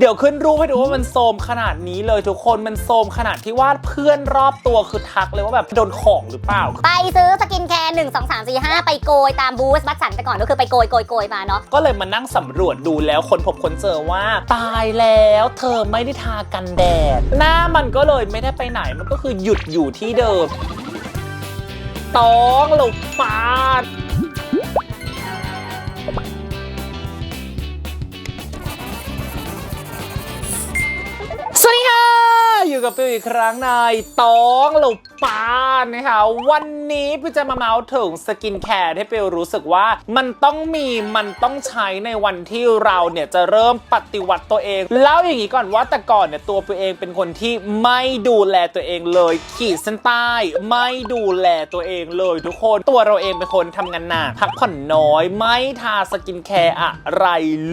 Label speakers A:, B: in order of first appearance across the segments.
A: เดี๋ยวขึ้นรูปให้ดูว่ามันโซมขนาดนี้เลยทุกคนมันโซมขนาดที่ว่าเพื่อนรอบตัวคือทักเลยว่าแบบโดนของหรือเปล่า
B: ไปซื้อสกินแคร์1 2 3 4 5ไปโกยตามบูสบัตสันไปก่อนก็คือไปโกยโกยโกยมาเนาะ
A: ก็เลยมานั่งสำรวจดูแล้วคนพบคนเจอว่า ตายแล้วเธอไม่ได้ทากันแดด หน้ามันก็เลยไม่ได้ไปไหนมันก็คือหยุดอยู่ที่เดิมต้องหลบปาด สวัสดีค่ะ อยู่กับฟิวอีกครั้งในต้องหลบปานนะคะวันนี้พี่จะมาเมาส์ถึงสกินแคร์ที่ฟิวรู้สึกว่ามันต้องมีมันต้องใช้ในวันที่เราเนี่ยจะเริ่มปฏิวัติตัวเองเล่าอย่างนี้ก่อนว่าแต่ก่อนเนี่ยตัวฟิวเองเป็นคนที่ไม่ดูแลตัวเองเลยขีดเส้นใต้ไม่ดูแลตัวเองเลยทุกคนตัวเราเองเป็นคนทำงานหนักพักผ่อนน้อยไม่ทาสกินแคร์อะไร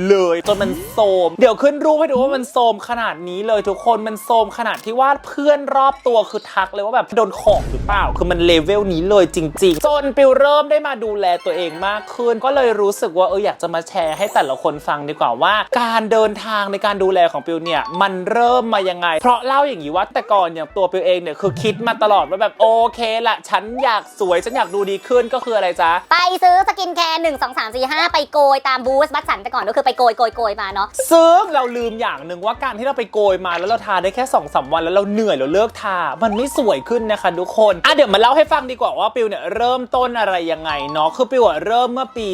A: เลยจนมันโทมเดี๋ยวขึ้นรูปให้ดูว่ามันโทมขนาดนี้เลยทุกคนมันโทมขนาดที่ว่าเพื่อนรอบตัวคือทักเลยว่าแบบโดนของหรือเปล่า คือมันเลเวลนี้เลยจริง ๆ จนปิวเริ่มได้มาดูแลตัวเองมากขึ้น ก็เลยรู้สึกว่าเอออยากจะมาแชร์ให้แต่ละคนฟังดีกว่าว่า การเดินทางในการดูแลของปิวเนี่ยมันเริ่มมายังไง เพราะเล่าอย่างนี้ว่าแต่ก่อนอย่างตัวปิวเองเนี่ยคือคิดมาตลอดว่าแบบโอเคละฉันอยากสวยฉันอยากดูดีขึ้นก็คืออะไรจ๊ะ
B: ไปซื้อสกินแคร์1 2 3 4 5ไปโกยตามบูสบัตสันไปก่อนก็คือไปโกยโกยโกยมาเนาะ
A: ซึ่งเราลืมอย่างหนึ่งว่าการที่เราไปโกยมาแล้วเราทาได้แค่2อสวันแล้วเราเหนื่อยเราเลิกทา มันไม่สวยขึ้นนะคะทุกคนอะเดี๋ยวมาเล่าให้ฟังดีกว่าว่าปิวเนี่ยเริ่มต้นอะไรยังไงเนาะคือปิวอะเริ่มเมื่อปี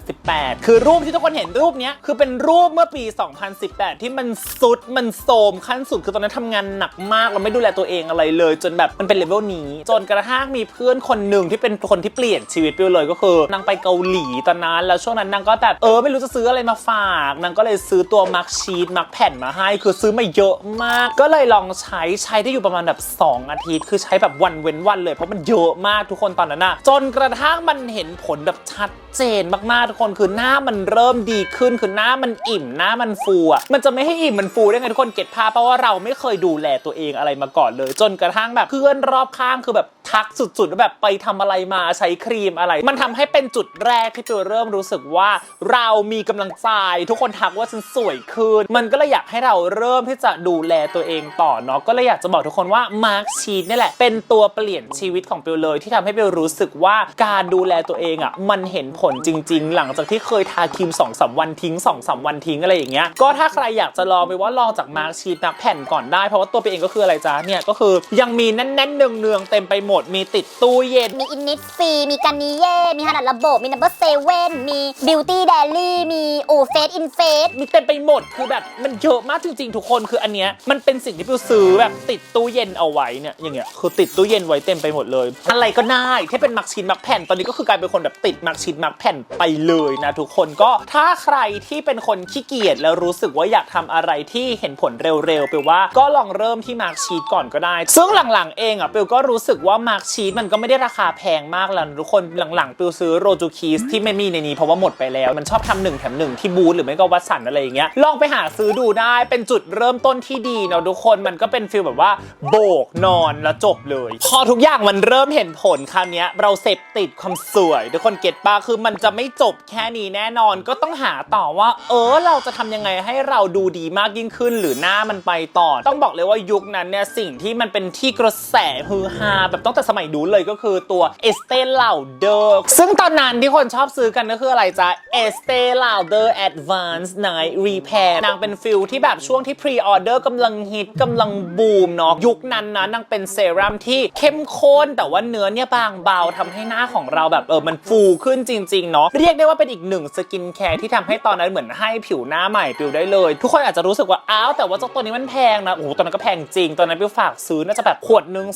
A: 2018 คือรูปที่ทุกคนเห็นรูปเนี้ยคือเป็นรูปเมื่อปี 2018 ที่มันสุดมันโทมขั้นสุดคือตอนนั้นทำงานหนักมากเราไม่ดูแลตัวเองอะไรเลย จนแบบมันเป็นเลเวลนี้ จนกระทั่งมีเพื่อนคนหนึ่งที่เป็นคนที่เปลี่ยนชีวิตปิวเลยก็คือนางไปเกาหลีตอนนั้นแล้วช่วงนั้นนางก็แบบเออไม่รู้จะซื้ออะไรมาฝากนางก็เลยซื้อตัวมาร์กชีตมาร์กแผ่นมาให้ คือซื้อมาเยอะมาก ก็เลยลองใช้ใช้ได้อยู่ประมาณแบบ 2 อาทิตย์ คือใช้แบบวันเว้นวันเลย เพราะมันเยอะมากทุกคนตอนนั้นนะจนกระทั่งมันเห็นผลแบบชัดเจนมากๆทุกคนคือหน้ามันเริ่มดีขึ้นคือหน้ามันอิ่มหน้ามันฟูอะมันจะไม่ให้อิ่มมันฟูได้ไงทุกคนเก็ตภาพเพราะว่าเราไม่เคยดูแลตัวเองอะไรมาก่อนเลย จนกระทั่งแบบเพื่อนรอบข้างคือแบบทักสุดๆว่าแบบไปทำอะไรมาใช้ครีมอะไร มันทำให้เป็นจุดแรกที่ตัวเริ่มรู้สึกว่า เรามีกำลังใจ ทุกคนทักว่าฉันสวยขึ้น มันก็เลยอยากให้เราเริ่มที่จะดูแลตัวเองต่อเนาะก็เลยอยากจะบอกทุกคนว่ามาร์คชีนนี่แหละ เป็นตัวเปลี่ยนชีวิตของเปลเลย ที่ทำให้เปลรู้สึกว่าการดูแลตัวเองอะมันเห็นผลจริง ๆ หลังจากที่เคยทาครีม2อสวันทิ้ง2อสวันทิ้งอะไรอย่างเงี้ยก็ถ้าใครอยากจะลองไปว่าลองจากมาร์คชีนนักแผ่นก่อนได้เพราะว่าตัวเปเองก็คืออะไรจ้าเนี่ยก็คือยังมีแน่นๆเนืองๆเต็มไปหมดมีติดตู้เย็น
B: มีอินนิสซีมีกันนิเย่ มีขนาดระบบ มีนัมเบอร์เซเว่นมีบิวตี้เดลี่มีโอเฟสอินเฟส
A: มีเต็มไปหมดคือแบบมันเยอะมากจริงๆ ทุกคนคืออันเนี้ยมันเป็นสิ่งที่พิวซื้อแบบติดตู้เย็นเอาไว้เนี่ยอย่างเงี้ยคือติดตู้เย็นไว้เต็มไปหมดเลย อะไรก็ได้ที่เป็นมักชิ้นมักแผ่นตอนนี้ก็คือกลายเป็นคนแบบติดมักชิ้นมักแผ่นไปเลยนะทุกคนก็ถ้าใครที่เป็นคนขี้เกียจแล้วรู้สึกว่าอยากทำอะไรที่เห็นผลเร็วๆเปลว่าก็ลองเริ่มที่มาร์กชีตก่อนก็ได้ ซึ่งหลังๆเองอะเปลก็รู้สึกว่ามาร์กชีตมันก็ไม่ได้ราคาแพงมากแล้วทุกคนหลังๆเปลซื้อโรจูคีสที่ไม่มีในนี้เพราะว่าหมดไปแล้ว มันชอบทำหนึ่งแถมหนึ่งที่บูธหรือไม่ก็วัดสันอะไรอย่างเงี้ยลองไปหาซื้อดูได้เป็นจุดเริ่มต้นที่ดีเนาะทุกคนมันก็เป็นฟีลแบบว่าโบกนอนแล้วจบเลย พอทุกอย่างมันเริ่มเห็นผลคราวเนี้ยเราเสพติดความสวย ทุกคนเก็ตปะคือมันจะไม่จบแค่นี้แน่นอนก็ต้องหาต่อว่า เออเราจะทำยังไงให้เราดูดีมากยิ่งขึ้น หรือหน้ามันไปต่อ ต้องบอกเลยว่ายุคนั้นเนี่ยสิ่งที่มันเป็นที่กระแสฮือฮาแบบตั้งแต่สมัยนู้นเลยก็คือตัว Estee Lauder ซึ่งตอนนั้นที่คนชอบซื้อกันก็คืออะไรจ๊ะ Estee Lauder Advanced Night Repair นางเป็นฟิลที่แบบช่วงที่ Pre Order กำลังฮิตกำลังบูมเนาะยุคนั้นนะนางเป็นเซรั่มที่เข้มข้นแต่ว่าเนื้อเนี่ยบางเบาทำให้หน้าของเราแบบเออมันฟูขึ้นจริงๆเนาะเรียกได้ว่าเป็นอีกหนึ่งสกินแคร์ที่ทำให้ตอนนั้นเหมือนให้ผิวหน้าใหม่ปิวได้เลย ทุกคนอาจจะรู้สึกว่าอ้าวแต่ว่าเจ้าตัวนี้มันแพงนะโอ้โหตอนนั้นก็แพงจริง ตอนนั้นปิวฝากซื้อน่าจะแบบขวดหนึ่ง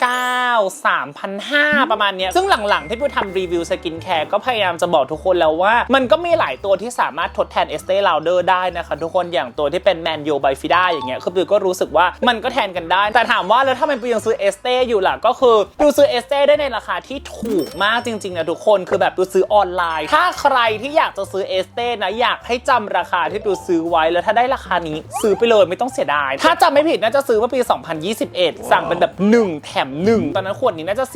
A: 2,009 3,500 ประมาณเนี้ย ซึ่งหลังๆ ที่ปิวทำรีวิวสกินแคร์ก็พยายามจะบอกทุกคนแล้วว่า มันก็มีหลายตัวที่สามารถทดแทน Estee Lauder ได้นะคะทุกคนอย่างตัวที่เป็น Man Yo by Fida อย่างเงี้ยคือปิวก็รู้สึกว่ามันก็แทนกันได้ แต่ถามว่าแล้วถ้ามันปิวยังซื้อ Estee อยู่ล่ะก็คือปิวซื้อ Estee ได้ในราคาที่ถูกมากจริงๆนะทุกคนคือแบบปิวซื้อออนไลน์ ถ้าใครที่อยากจะซื้อ Estee นะอยากให้จำราคาที่ปิวซื้อไว้แล้วถ้าได้ราคานี้ซื้อไปเลยไม่ต้องเสียดาย ถ้าจำไม่ผิดน่าจะซื้อเมื่อปี 2021 สั่งเป็นแบบ 1 แถม1ตอนนั้นขวดนี้น่าจะ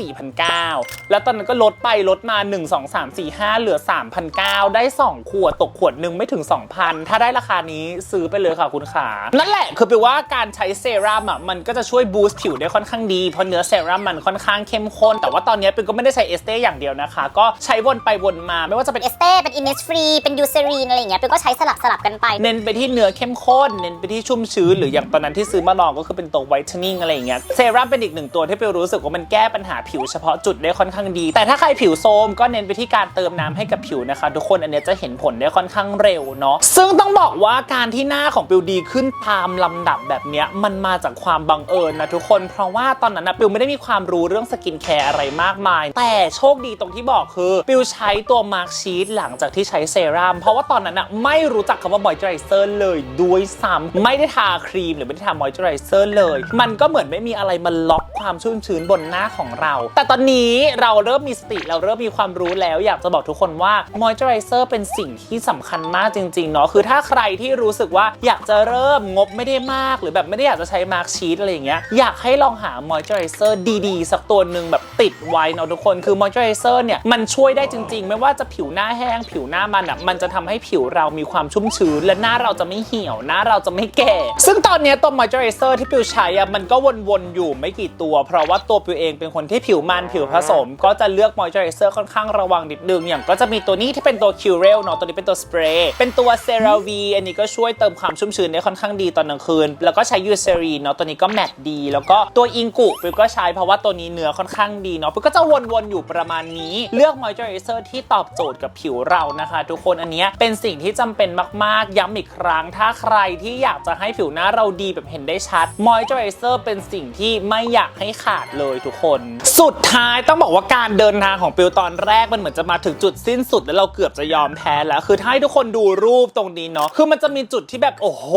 A: 4,900 แล้วตอนนั้นก็ลดไปลดมา 1 2 3 4 5 เหลือ 3,900 ได้ 2 ขวดตกขวดหนึ่งไม่ถึง 2,000 ถ้าได้ราคานี้ซื้อไปเลยค่ะคุณขา นั่นแหละคือแปลว่าการใช้เซรั่มอะมันก็จะช่วยบูสต์ผิวได้ค่อนข้างดี เพราะเนื้อเซรั่มมันค่อนข้างเข้มข้น แต่ว่าตอนนี้เป็นก็ไม่ได้ใช้เอสเต้อย่างเดียวนะคะ ก็ใช้วนไปวนมาไม่ว่าจะเป็น
B: เอสเต้เป็นอินเนสฟรีเป็นยูเซรีนอะไรอย่างเงี้ยเป็นก็ใช้สลับสลับกันไป
A: เน้นไปที่เนื้อเข้มข้น เน้นไปที่ชุ่มชื้นหรืออย่างตอนนั้นที่ซื้อมาลองก็คือเป็นตัวไวท์เทนนิ่งอะไรอย่างเงี้ยเซรั่มเป็นอีกหนึ่งตัวที่เปลรู้สึกว่ามันแก้ปัญหาผิวเฉพาะจุดได้ค่อนข้างดี แต่ถ้าใครผิวโทรมก็เน้นไปที่การเติมน้ำให้กับผิวนะคะ ทุกคนอันนี้จะเห็นผลได้ค่อนข้างเร็วเนาะซึ่งต้องบอกว่าการที่หน้าของปิวดีขึ้นตามลำดับแบบนี้มันมาจากความบังเอิญนะทุกคนเพราะว่าตอนนั้นนะปิวไม่ได้มีความรู้เรื่องสกินแคร์อะไรมากมาย แต่โชคดีตรงที่บอกคือปิวใช้ตัวมาร์คชีตหลังจากที่ใช้เซรั่มเพราะว่าตอนนั้นอะไม่รู้จักคำว่ามอยเจอไรเซอร์เลยด้วยซ้ำไม่ได้ทาครีมหรือไม่ได้ทามอยเจอไรเซอร์เลย มันก็เหมือนไม่มีอะไรมาล็อกความชุ่มชื้นบนหน้าของเรา แต่ตอนนี้เราเริ่มมีสติเราเริ่มมีความรู้แล้วอยากจะบอกทุกคนว่ามอยเจอไรเซอร์เป็นสิ่งที่สำคัญมากจริงๆเนาะคือถ้าใครที่รู้สึกว่าอยากจะเริ่มงบไม่ได้มาก หรือแบบไม่ได้อยากจะใช้มาร์คชีตอะไรอย่างเงี้ยอยากให้ลองหามอยเจอไรเซอร์ดีๆ สักตัวหนึ่งแบบติดไว้เนาะทุกคนคือมอยเจอไรเซอร์เนี่ยมันช่วยได้จริง ๆ ไม่ว่าจะผิวหน้าแห้งผิวหน้ามันอะมันจะทำให้ผิวเรามีความชุ่มชื้น และหน้าเราจะไม่เหี่ยวหน้าเราจะไม่แก่ ซึ่งตอนนี้ตัวมอยเจอไรเซอร์ที่ปิวใช้อะมันก็วนๆอยู่ไม่กี่ตัว เพราะว่าตัวปิวเองเป็นคนที่ผิวมันผิวผสม ก็จะเลือกมอยเจอไรเซอร์ค่อนข้างระวังนิดนึงอย่างก็จะมีตัวนี้ที่เป็นตัวคิวเรลเนาะตัวนี้เป็นตัวสเปรย์เป็นตัวเซราวีอันนี้ก็ช่วยเติมความชุ่มชื้นได้ค่อนข้างดีตอนกลางคืน แล้วก็ใช้ยูเซรีนเนาะตัวนี้ก็แมตต์ดี แล้วก็ตัวอิงกุปิวก็ใช้เพราะว่าตัวนี้เนื้อค่อนข้างดีเนาะปิวก็จะวนๆอยู่ประมาณนี้เลือกมอยเจอไรเซอร์ที่ตอบโจทย์กับผิวเรานะคะ ทุกคนอันนี้เป็นสิ่งที่จำเป็นมากๆ ย้ำอีกครั้ง ถ้าใครที่อยากจะให้ผิวหน้าเราดีแบบเห็นได้ชัดมอยเจอไรเซอร์เป็นสิ่งที่ไม่อยากให้ขาดเลยทุกคน สุดท้ายต้องบอกว่าการเดินทางของปิวตอนแรกมันเหมือนจะมาถึงจุดสิ้นสุดแล้วเราเกือบจะยอมแพ้แล้ว คือถ้าให้ทุกคนดูรูปตรงนี้เนาะคือมันจะมีจุดที่แบบโอ้โห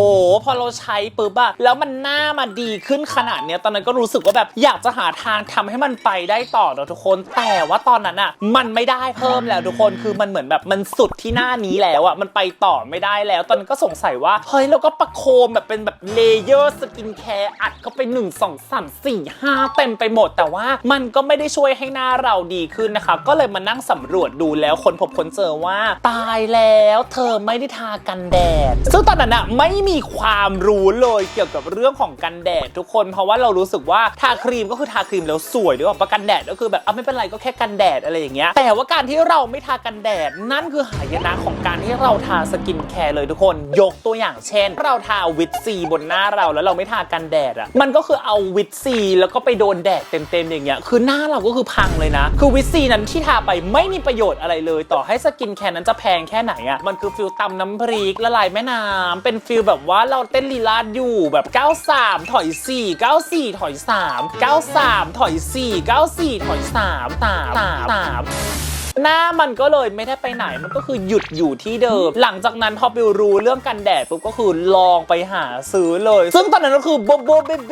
A: พอเราใช้ปุ๊บอะแล้วมันหน้ามาดีขึ้นขนาดเนี้ยตอนนั้นก็รู้สึกว่าแบบอยากจะหาทางทำให้มันไปได้ต่อเนาะทุกคน แต่ว่าตอนนั้นอะมันไม่ได้เพิ่มแล้วทุกคนคือมันเหมือนแบบมันสุดที่หน้านี้แล้วอะมันไปต่อไม่ได้แล้ว ตอนนั้นก็สงสัยว่าเฮ้ยเราก็ประโคมแบบเป็นแบบเลเยอร์สกินแคร์อัดเข้าไป1 2 3 4 5เต็มไปหมดแต่ว่ามันก็ไม่ได้ช่วยให้หน้าเราดีขึ้นนะคะ ก็เลยมานั่งสำรวจดูแล้วคนพบคนเจอว่า ตายแล้วเธอไม่ได้ทากันแดด ซึ่งตอนนั้นอะไม่มีความรู้เลยเกี่ยวกับเรื่องของกันแดดทุกคน เพราะว่าเรารู้สึกว่าทาครีมก็คือทาครีมแล้วสวยด้วยประกันแดดก็คือแบบเอาไม่เป็นไรก็แค่กันแดดอะไรอย่างเงี้ย แต่ว่าการที่เราไม่ทากันแดดนั่นคือหายนะของการที่เราทาสกินแคร์เลยทุกคน ยกตัวอย่างเช่น เราทาวิตซีบนหน้าเราแล้วเราไม่ทากันแดดอะมันก็คือเอาวิตซีแล้วก็ไปโดนแดดเเต็มๆอย่างเงี้ยคือหน้าเราก็คือพังเลยนะ คือวิตซีนั้นที่ทาไปไม่มีประโยชน์อะไรเลย ต่อให้สกินแคร์นั้นจะแพงแค่ไหนอะมันคือฟิลตำน้ำพริกละลายแม่น้ำเป็นฟิลแบบว่าเราเต้นลีลาดอยู่แบบ 93 ถอย 4 94 ถอย 3 93 ถอย 4 94 ถอย 3 3 3 3 หน้ามันก็เลยไม่ได้ไปไหนมันก็คือหยุดอยู่ที่เดิม หลังจากนั้นพอปิวรู้เรื่องกันแดดปุ๊บก็คือลองไปหาซื้อเลย ซึ่งตอนนั้นก็คือโบโบเบเบ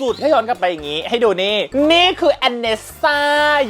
A: สุดๆให้ย้อนกลับไปอย่างนี้ให้ดูนี่ นี่คือแอนเนสซา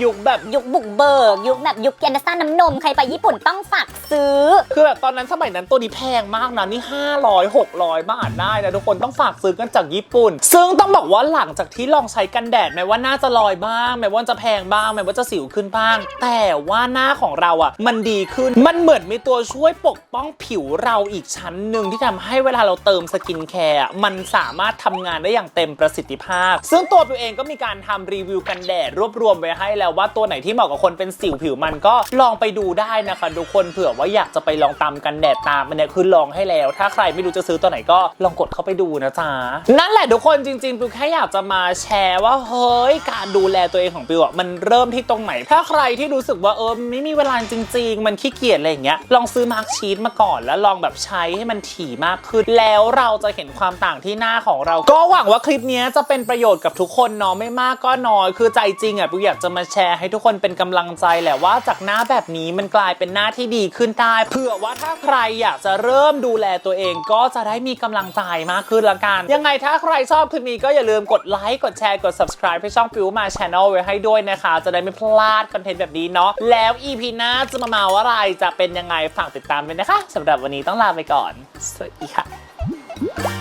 A: ยุคแบบ
B: ยุคบุกเบิก ยุคแบบยุคแกนซ่าน้ำนม ใครไปญี่ปุ่นต้องฝากซื้อ
A: คือแบบตอนนั้นสมัยนั้นตัวนี้แพงมากนะนี่ 500 600 บาทได้นะทุกคนต้องฝากซื้อกันจากญี่ปุ่น ซึ่งต้องบอกว่าหลังจากที่ลองใช้กันแดดแม้ว่าน่าจะลอยบ้างแม้ว่าจะแพงบ้างแม้ว่าจะสิวขึ้นบ้าง แต่ว่าหน้าของเราอะ มันดีขึ้นมันเหมือนมีตัวช่วยปกป้องผิวเราอีกชั้นหนึ่งที่ทำให้เวลาเราเติมสกินแคร์มันสามารถทำงานได้อย่างเต็มประสิทธิภาพ ซึ่งตัวปิวเองก็มีการทำรีวิวกันแดดรวบรวมไว้ให้แล้วว่าตัวไหนที่เหมาะกับคนเป็นสิวผิวมันก็ลองไปดูได้นะคะทุกคนเผื่อว่าอยากจะไปลองตามกันแดดตามมันเนี่ยคือลองให้แล้ว ถ้าใครไม่รู้จะซื้อตัวไหนก็ลองกดเข้าไปดูนะจ๊ะนั่นแหละทุกคนจริงๆปิวแค่อยากจะมาแชร์ว่าเฮ้ยการดูแลตัวเองของปิวอะมันเริ่มที่ตรงไหนถ้าใครที่รู้สึกว่าเออไม่มีเวลาจริง ๆ มันขี้เกียจอะไรอย่างเงี้ยลองซื้อมาร์กชีตมาก่อนแล้วลองแบบใช้ให้มันถี่มากขึ้น แล้วเราจะเห็นความต่างที่หน้าของเรา ก็หวังว่าคลิปนี้จะเป็นประโยชน์กับทุกคนเนาะไม่มากก็น้อยคือใจจริงอะปิวอยากจะมาแชร์ให้ทุกคนเป็นกำลังใจแหละว่าจากหน้าแบบนี้มันกลายเป็นหน้าที่ดีขึ้นได้เผื่อว่าถ้าใครอยากจะเริ่มดูแลตัวเองก็จะได้มีกำลังใจมากขึ้นละกัน ยังไงถ้าใครชอบคลิปนี้ก็อย่าลืมกดไลค์กดแชร์กด subscribe ให้ช่องปิวมา Channel ไว้ให้ด้วยนะคะ จะได้ไม่พลาดคอนเทนต์แบบนี้เนาะแล้ว EP หน้าจะมาเมาอะไรจะเป็นยังไงฝากติดตามด้วยนะคะสำหรับวันนี้ต้องลาไปก่อน สวัสดีค่ะ